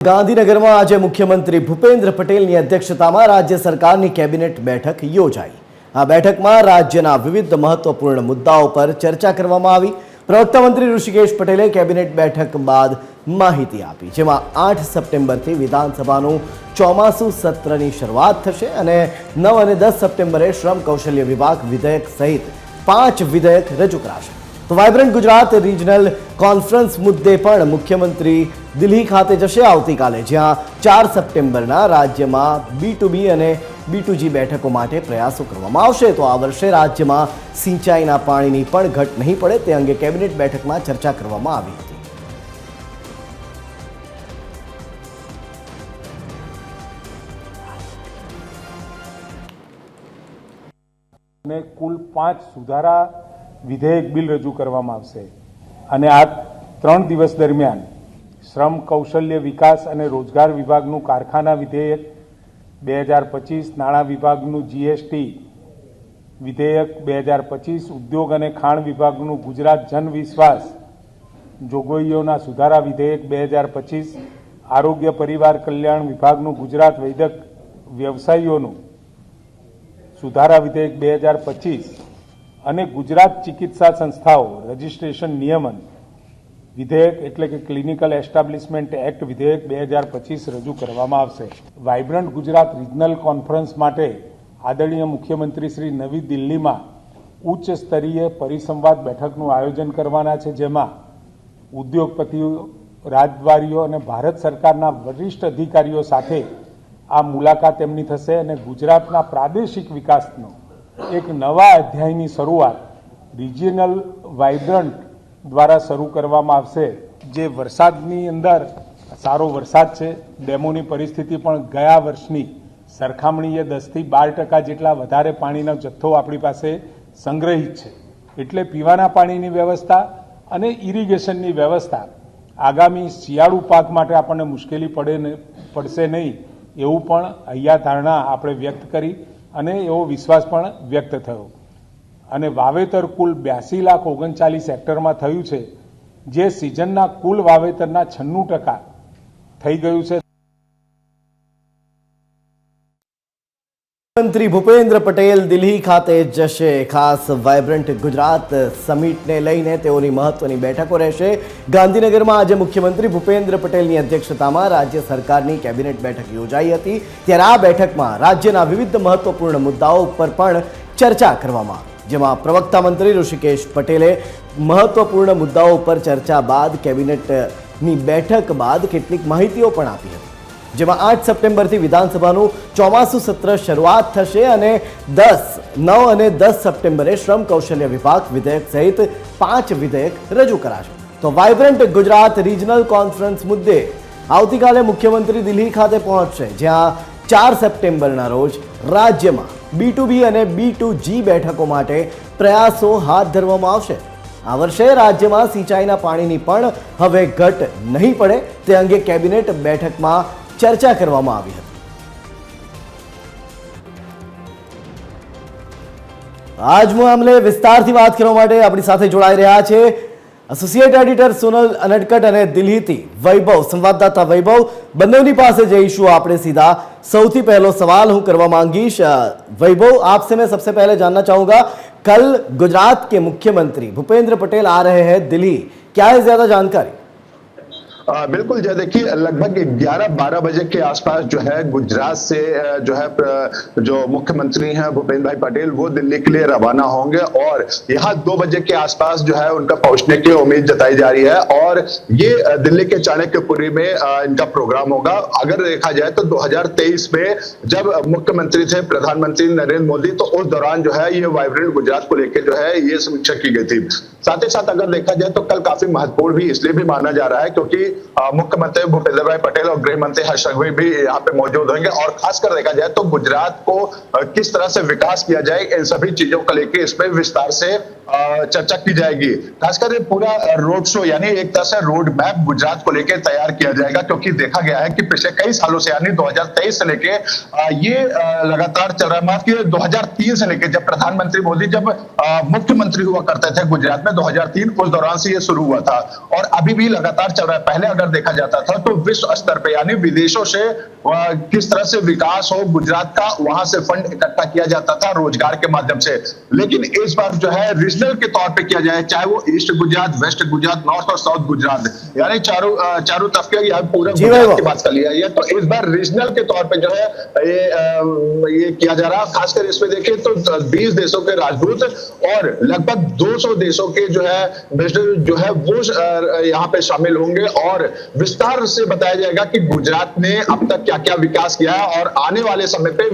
ગાંધીનગરમાં આજે મુખ્યમંત્રી ભૂપેન્દ્ર પટેલની અધ્યક્ષતામાં રાજ્ય સરકારની કેબિનેટ બેઠક યોજાઈ. આ બેઠકમાં રાજ્યના વિવિધ મહત્વપૂર્ણ મુદ્દાઓ પર ચર્ચા કરવામાં આવી. પ્રવક્તા મંત્રી ઋષિકેશ પટેલે કેબિનેટ બેઠક બાદ માહિતી આપી, જેમાં આઠ સપ્ટેમ્બરથી વિધાનસભાનું ચોમાસું સત્રની શરૂઆત થશે અને નવ અને દસ સપ્ટેમ્બરે શ્રમ કૌશલ્ય વિભાગ વિધેયક સહિત પાંચ વિધેયક રજૂ કરાશે. તો વાયબ્રન્ટ ગુજરાત રિજનલ કોન્ફરન્સ મુદ્દે પણ મુખ્યમંત્રી દિલ્હી ખાતે જશે આવતીકાલે, જ્યાં ચાર સપ્ટેમ્બરના રાજ્યમાં બી ટુ બી અને બી ટુ જી બેઠકો માટે પ્રયાસો કરવામાં આવશે. તો આ વર્ષે રાજ્યમાં સિંચાઈના પાણીની પણ ઘટ નહીં પડે, તે અંગે કેબિનેટ બેઠકમાં ચર્ચા કરવામાં આવી હતી. અને કુલ પાંચ સુધારા વિધેયક બિલ રજૂ કરવામાં આવશે. અને આ ત્રણ દિવસ દરમિયાન શ્રમ, કૌશલ્ય વિકાસ અને રોજગાર વિભાગનું કારખાના વિધેયક, બે હજાર પચીસ નાણાં વિભાગનું જીએસટી વિધેયક, બે હજાર પચીસ ઉદ્યોગ અને ખાણ વિભાગનું ગુજરાત જન વિશ્વાસ જોગવાઈઓના સુધારા વિધેયક, બે હજાર પચીસ આરોગ્ય પરિવાર કલ્યાણ વિભાગનું ગુજરાત વૈદક વ્યવસાયીઓનું સુધારા વિધેયક, બે હજાર પચીસ અને ગુજરાત ચિકિત્સા સંસ્થાઓ રજિસ્ટ્રેશન નિયમન વિધેયક એટલે કે ક્લિનિકલ એસ્ટાબ્લિશમેન્ટ એક્ટ વિધેયક બે હજાર પચીસ રજૂ કરવામાં આવશે. વાઇબ્રન્ટ ગુજરાત રિજનલ કોન્ફરન્સ માટે આદરણીય મુખ્યમંત્રી શ્રી નવી દિલ્હીમાં ઉચ્ચ સ્તરીય પરિસંવાદ બેઠકનું આયોજન કરવાના છે, જેમાં ઉદ્યોગપતિઓ, રાજદ્વારીઓ અને ભારત સરકારના વરિષ્ઠ અધિકારીઓ સાથે આ મુલાકાત એમની થશે અને ગુજરાતના પ્રાદેશિક વિકાસનો એક નવા અધ્યાયની શરૂઆત રિજિયનલ વાઇબ્રન્ટ દ્વારા શરૂ કરવામાં આવશે. જે વરસાદની અંદર સારો વરસાદ છે. ડેમોની પરિસ્થિતિ પણ ગયા વર્ષની સરખામણીએ દસથી બાર ટકા જેટલા વધારે પાણીનો જથ્થો આપણી પાસે સંગ્રહિત છે. એટલે પીવાના પાણીની વ્યવસ્થા અને ઇરિગેશનની વ્યવસ્થા આગામી શિયાળુ પાક માટે આપણને મુશ્કેલી પડે પડશે નહીં એવું પણ અહીંયા ધારણા આપણે વ્યક્ત કરી અને એવો વિશ્વાસ પણ વ્યક્ત થયો. અને વાવેતર કુલ બ્યાસી લાખ ઓગણચાલીસ હેક્ટરમાં થયું છે, જે સિઝનના કુલ વાવેતરના છન્નું ટકા થઈ ગયું છે. મંત્રી ભૂપેન્દ્ર પટેલ દિલ્હી ખાતે જશે. ખાસ વાયબ્રન્ટ ગુજરાત સમિટને લઈને તેઓની મહત્વની બેઠકો રહેશે. ગાંધીનગરમાં આજે મુખ્યમંત્રી ભૂપેન્દ્ર પટેલની અધ્યક્ષતામાં રાજ્ય સરકારની કેબિનેટ બેઠક યોજાઈ હતી. ત્યારે આ બેઠકમાં રાજ્યના વિવિધ મહત્વપૂર્ણ મુદ્દાઓ ઉપર પણ ચર્ચા કરવામાં જેમાં પ્રવક્તા મંત્રી ઋષિકેશ પટેલે મહત્વપૂર્ણ મુદ્દાઓ ઉપર ચર્ચા બાદ, કેબિનેટની બેઠક બાદ કેટલીક માહિતીઓ પણ આપી હતી. જેમાં આઠ સપ્ટેમ્બરથી વિધાનસભાનું ચોમાસું સત્ર શરૂઆત થશે અને દસ, નવ અને દસ સપ્ટેમ્બરે શ્રમ કૌશલ્ય વિભાગ વિધેયક સહિત પાંચ વિધેયક રજૂ કરાશે. તો વાઇબ્રન્ટ ગુજરાત રિજનલ કોન્ફરન્સ મુદ્દે આવતીકાલે મુખ્યમંત્રી દિલ્હી ખાતે પહોંચશે, જ્યાં ચાર સપ્ટેમ્બરના રોજ રાજ્યમાં બી ટુ બી અને બી ટુ જી બેઠકો માટે પ્રયાસો હાથ ધરવામાં આવશે. આ વર્ષે રાજ્યમાં સિંચાઈના પાણીની પણ હવે ઘટ નહીં પડે, તે અંગે કેબિનેટ બેઠકમાં ચર્ચા કરવામાં આવી હતી. આજ મામલે વિસ્તારથી વાત કરવા માટે આપણી સાથે જોડાઈ રહ્યા છે એસોસિએટ એડિટર સોનલ અનટકટ અને દિલ્હીથી વૈભવ, સંવાદદાતા વૈભવ. બંનેની પાસે જઈશું આપણે સીધા. સૌથી પહેલો સવાલ હું કરવા માંગીશ વૈભવ, આપસે મેં सबसे पहले जानना चाहूंगा કલ ગુજરાત કે મુખ્યમંત્રી ભૂપેન્દ્ર પટેલ આ રહે हैं દિલ્હી? ક્યાં है જાણકારી? आ, बिल्कुल जय। देखिए लगभग 11-12 बजे के आसपास जो है गुजरात से जो है जो मुख्यमंत्री हैं भूपेंद्र भाई पटेल वो दिल्ली के लिए रवाना होंगे और यहाँ दो बजे के आसपास जो है उनका पहुँचने की उम्मीद जताई जा रही है और ये दिल्ली के चाणक्यपुरी में इनका प्रोग्राम होगा। अगर देखा जाए तो 2023 में जब मुख्यमंत्री थे प्रधानमंत्री नरेंद्र मोदी तो उस दौरान जो है ये वाइब्रेंट गुजरात को लेकर जो है ये समीक्षा की गई थी। साथ ही साथ अगर देखा जाए तो कल काफ़ी महत्वपूर्ण भी इसलिए भी माना जा रहा है क्योंकि मुख्यमंत्री भूपेंद्र भाई पटेल और गृह मंत्री हर्ष संघवी भी यहाँ पे मौजूद होंगे। और खासकर देखा जाए तो गुजरात को किस तरह से विकास किया जाए, इन सभी चीज़ों को लेकर इसमें विस्तार से चर्चा की जाएगी। खासकर पूरा रोड शो, यानी एक तरह से रोड मैप गुजरात को लेकर तैयार किया जाएगा, क्योंकि देखा गया है कि पिछले कई सालों से, यानी 2023 से लेके ये लगातार चल रहा है। माफ़ कीजिए 2003 से लेके जब प्रधानमंत्री मोदी, जब मुख्यमंत्री हुआ करते थे गुजरात में 2003 उस दौरान से ये शुरू हुआ था। और अभी भी लगातार चल रहा है। पहले अगर देखा जाता था तो विश्व स्तर पे यानी विदेशों से किस तरह से विकास हो गुजरात का वहाँ से फंड इकट्ठा किया जाता था रोज़गार के माध्यम से। लेकिन इस बार जो है रीजनल के तौर पे किया जाए चाहे वो east Gujarat west Gujarat north और साउथ गुजरात यानी चारों चारों तरफ़ के पूरा गुजरात की बात कर लिया है तो इस बार रीजनल के तौर पे जो है ये ये किया जा रहा है। खासकर इसमें देखें तो 20 देशों के राजदूत और लगभग 200 देशों के जो है जो है वो यहाँ पे शामिल होंगे और और विस्तार से बताया जाएगा कि गुजरात ने अब तक क्या क्या विकास किया है और आने वाले समय पे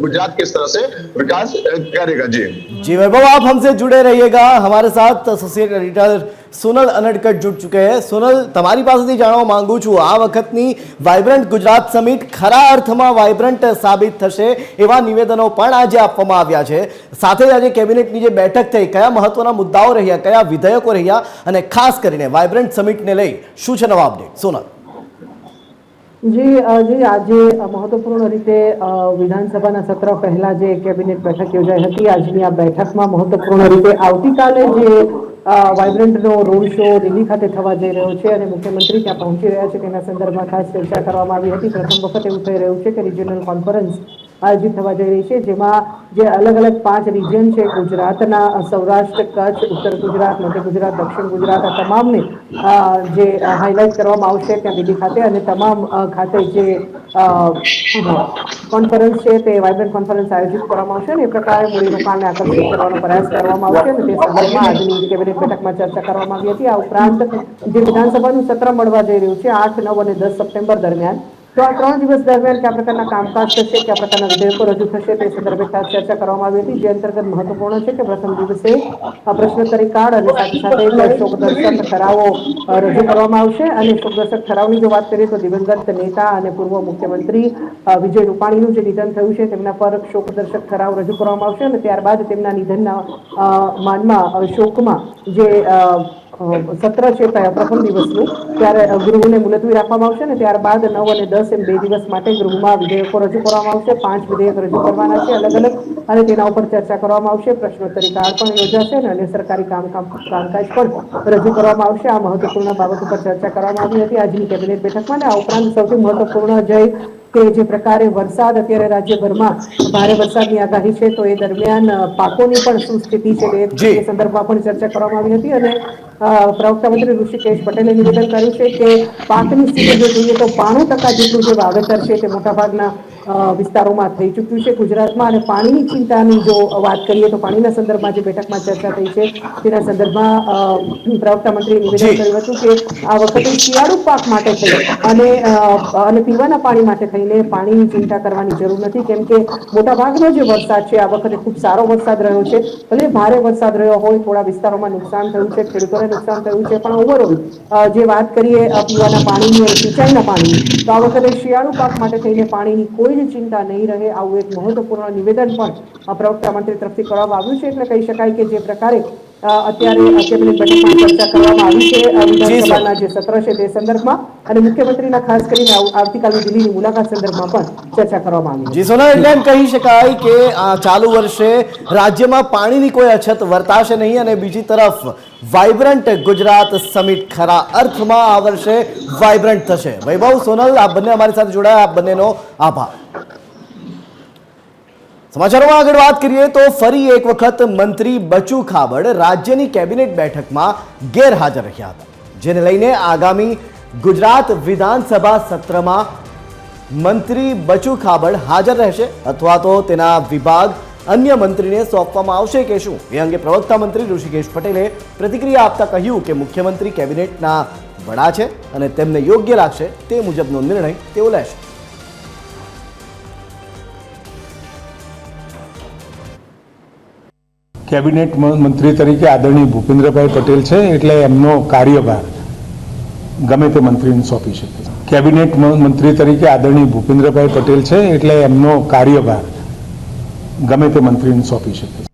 गुजरात किस तरह से विकास करेगा। जी। जी वैभव, आप हमसे जुड़े रहिएगा। हमारे साथ एसोसिएट एडिटर સોનલ અનડકટ જુટ ચૂકે હે સોનલ, તમારી પાસેથી જાણવા માંગુ છું, આ વખતની વાઇબ્રન્ટ ગુજરાત સમિટ ખરા અર્થમાં વાઇબ્રન્ટ સાબિત થશે એવા નિવેદનો પણ આજે આપવામાં આવ્યા છે. સાથે જ આજે કેબિનેટની જે બેઠક થઈ, કયા મહત્વના મુદ્દાઓ રહ્યા, કયા વિધેયકો રહ્યા અને ખાસ કરીને વાઇબ્રન્ટ સમિટને લઈ શું છે નવા અપડેટ? સોનલ. જી જી, આજે મહત્વપૂર્ણ રીતે વિધાનસભાના સત્ર પહેલા જે કેબિનેટ બેઠક યોજાઈ હતી, આજની આ બેઠકમાં મહત્વપૂર્ણ રીતે આવતીકાલે જે વાઇબ્રન્ટનો રોડ શો દિલ્હી ખાતે થવા જઈ રહ્યો છે અને મુખ્યમંત્રી ત્યાં પહોંચી રહ્યા છે. તેના સંદર્ભમાં ખાસ ચર્ચા કરવામાં આવી હતી. પ્રથમ વખત એવું થઈ રહ્યું છે કે રિજિયનલ કોન્ફરન્સ આયોજિત થવા જઈ રહી છે, જેમાં જે અલગ અલગ પાંચ રિજન છે, ગુજરાતના, સૌરાષ્ટ્ર, કચ્છ, ઉત્તર ગુજરાત, મધ્ય ગુજરાત, દક્ષિણ ગુજરાત, આ તમામને જે હાઇલાઇટ કરવામાં આવશે ત્યાં દિલ્હી ખાતે અને તમામ ખાતે જે કોન્ફરન્સ છે, તે વાઇબ્રન્ટ કોન્ફરન્સ આયોજિત કરવામાં આવશે અને એ પ્રકારે મૂડીરોકાણને આકર્ષિત કરવાનો પ્રયાસ કરવામાં આવશે અને તે સંદર્ભમાં આજની કેબિનેટ બેઠકમાં ચર્ચા કરવામાં આવી હતી. આ ઉપરાંત જે વિધાનસભાનું સત્ર મળવા જઈ રહ્યું છે, આઠ, નવ અને દસ સપ્ટેમ્બર દરમિયાન તો આ ત્રણ દિવસ દરમિયાન કયા પ્રકારના કામકાજ થશે, કયા પ્રકારના વિધેયકો રજૂ થશે, તે સંદર્ભે ખાસ ચર્ચા કરવામાં આવી હતી. જે અંતર્ગત મહત્વપૂર્ણ છે કે પ્રથમ દિવસે પ્રશ્નોત્તરી કાર્ડ અને સાથે સાથે શોકદર્શક ઠરાવો રજૂ કરવામાં આવશે. અને શોકદર્શક ઠરાવની જો વાત કરીએ તો દિવંગત નેતા અને પૂર્વ મુખ્યમંત્રી વિજય રૂપાણીનું જે નિધન થયું છે, તેમના પર શોકદર્શક ઠરાવ રજૂ કરવામાં આવશે. અને ત્યારબાદ તેમના નિધનના માનમાં શોકમાં જે સત્ર છે પ્રથમ દિવસનું ત્યારે ગૃહને મુલતવી રાખવામાં આવશે અને ત્યારબાદ નવ અને દસ એમ બે દિવસ માટે ગૃહમાં વિધેયકો રજૂ કરવામાં આવશે. પાંચ વિધેયક રજૂ કરવાના છે અલગ અલગ અને તેના ઉપર ચર્ચા કરવામાં આવશે. પ્રશ્નોત્તરી કાળ પણ યોજાશે અને અન્ય સરકારી કામ કામ- કામકાજ પણ રજૂ કરવામાં આવશે. આ મહત્વપૂર્ણ બાબત ઉપર ચર્ચા કરવામાં આવી હતી. આજની કેબિનેટ બેઠકમાં આ ઉપરાંત સૌથી મહત્વપૂર્ણ જય કે જે પ્રકારે વરસાદ અત્યારે રાજ્યભરમાં ભારે વરસાદની આગાહી છે તો એ દરમિયાન પાકોની પણ શું સ્થિતિ છે એ સંદર્ભમાં પણ ચર્ચા કરવામાં આવી હતી અને પ્રવક્તા મંત્રી ઋષિકેશ પટેલે નિવેદન કર્યું છે કે પાકની સ્થિતિ જો જોઈએ તો બાણું ટકા જેટલું જે વાવેતર છે તે મોટાભાગના વિસ્તારોમાં થઈ ચૂક્યું છે. ગુજરાતમાં અને પાણીની ચિંતાની જો વાત કરીએ તો પાણીના સંદર્ભમાં જે બેઠકમાં ચર્ચા થઈ છે તેના સંદર્ભમાં પ્રવક્તા મંત્રીએ નિવેદન કર્યું હતું કે આ વખતે શિયાળુ પાક માટે થઈ અને અને પીવાના પાણી માટે થઈને પાણીની ચિંતા કરવાની જરૂર નથી. કેમ કે મોટાભાગનો જે વરસાદ છે આ વખતે ખૂબ સારો વરસાદ રહ્યો છે. ભલે ભારે વરસાદ રહ્યો હોય થોડા વિસ્તારોમાં નુકસાન થયું છે ખેડૂતોને નુકસાન થયું છે. પણ ઓવરઓલ જે વાત કરીએ પીવાના પાણીની સિંચાઈના પાણીની, તો આ વખતે શિયાળુ પાક માટે થઈને પાણીની કોઈ જ ચિંતા નહીં રહે. આવું એક મહત્વપૂર્ણ નિવેદન પણ પ્રવક્તા મંત્રી તરફથી કરવામાં આવ્યું છે. એટલે કહી શકાય કે જે પ્રકારે અત્યારે કેબિનેટ બેઠકમાં ચર્ચા કરવામાં આવી છે. વિધાનસભાના જે સત્ર છે તે સંદર્ભમાં અને મુખ્યમંત્રીના ખાસ કરીને આવતીકાલની દિલ્હીની મુલાકાત સંદર્ભમાં પણ ચર્ચા કરવામાં આવી જી સોના એટલે એમ કહી શકાય કે ચાલુ વર્ષે રાજ્યમાં પાણીની કોઈ અછત વર્તાશે નહીં અને બીજી તરફ વાઇબ્રન્ટ ગુજરાત સમિટ ખરા અર્થમાં આ વર્ષે વાઇબ્રન્ટ થશે. વૈભવ સોનલ આપ બંને અમારી સાથે જોડાયા. આપ બંનેનો આભાર. સમાચારોમાં આગળ વાત કરીએ તો ફરી એક વખત મંત્રી બચુ ખાબડ રાજ્યની કેબિનેટ બેઠકમાં ગેરહાજર રહ્યા હતા. જેને લઈને આગામી ગુજરાત વિધાનસભા સત્રમાં મંત્રી બચુ ખાબડ હાજર રહેશે અથવા તો તેના વિભાગ અન્ય મંત્રીને સોંપવામાં આવશે કે શું? એ અંગે પ્રવક્તા મંત્રી ઋષિકેશ પટેલે પ્રતિક્રિયા આપતા કહ્યું કે મુખ્યમંત્રી કેબિનેટના વડા છે અને તેમને યોગ્ય લાગશે તે મુજબનો નિર્ણય તેઓ લેશે. કેબિનેટ મંત્રી તરીકે આદરણીય ભૂપેન્દ્રભાઈ પટેલ છે, એટલે એમનો કાર્યભાર ગમે તે મંત્રીને સોંપી શકે. કેબિનેટ મંત્રી તરીકે આદરણીય ભૂપેન્દ્રભાઈ પટેલ છે, એટલે એમનો કાર્યભાર ગમે તે મંત્રીને સોંપી શકે